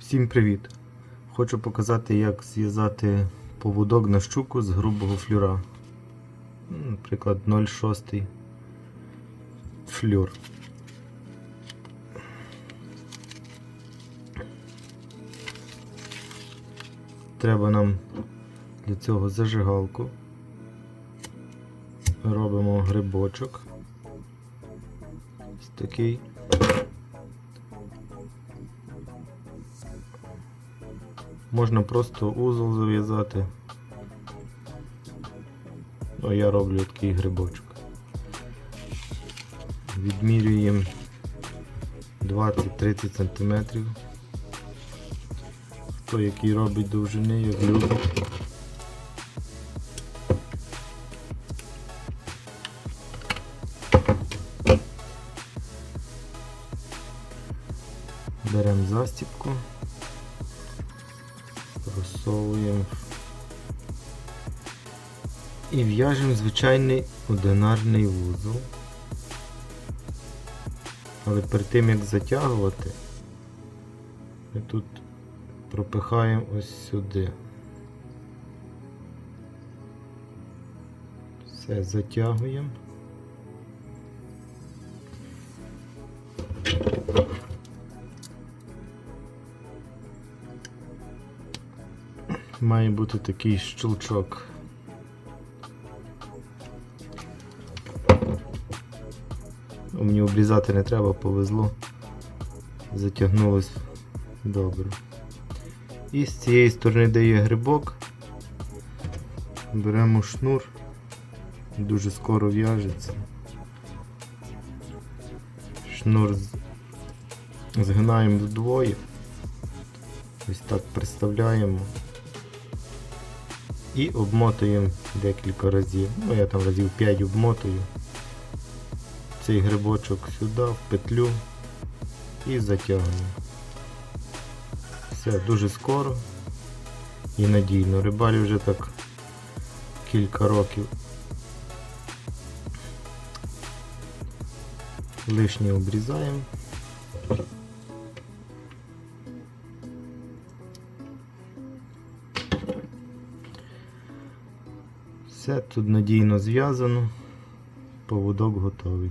Всім привіт! Хочу показати, як зв'язати поводок на щуку з грубого флюра. Наприклад, 0,6 флюр. Треба нам для цього зажигалку. Робимо грибочок. Ось такий. Можна просто узол зав'язати. Ну, я роблю такий грибочок. Відмірюємо 20-30 см. Хто який робить довжини, як любить. Беремо застіпку. Просовуємо і в'яжемо звичайний одинарний вузол. Але перед тим як затягувати, ми тут пропихаємо ось сюди. Все затягуємо. Має бути такий щелчок. Мені обрізати не треба, повезло. Затягнулось добре. І з цієї сторони, де є грибок, беремо шнур, дуже скоро в'яжеться. Шнур згинаємо вдвоє. Ось так приставляємо і обмотуємо декілька разів. Ну, я там разів 5 обмотую. Цей грибочок сюди, в петлю і затягуємо. Все, дуже скоро і надійно. Рибалю вже так кілька років. Лишнє обрізаємо. Все тут надійно зв'язано, поводок готовий.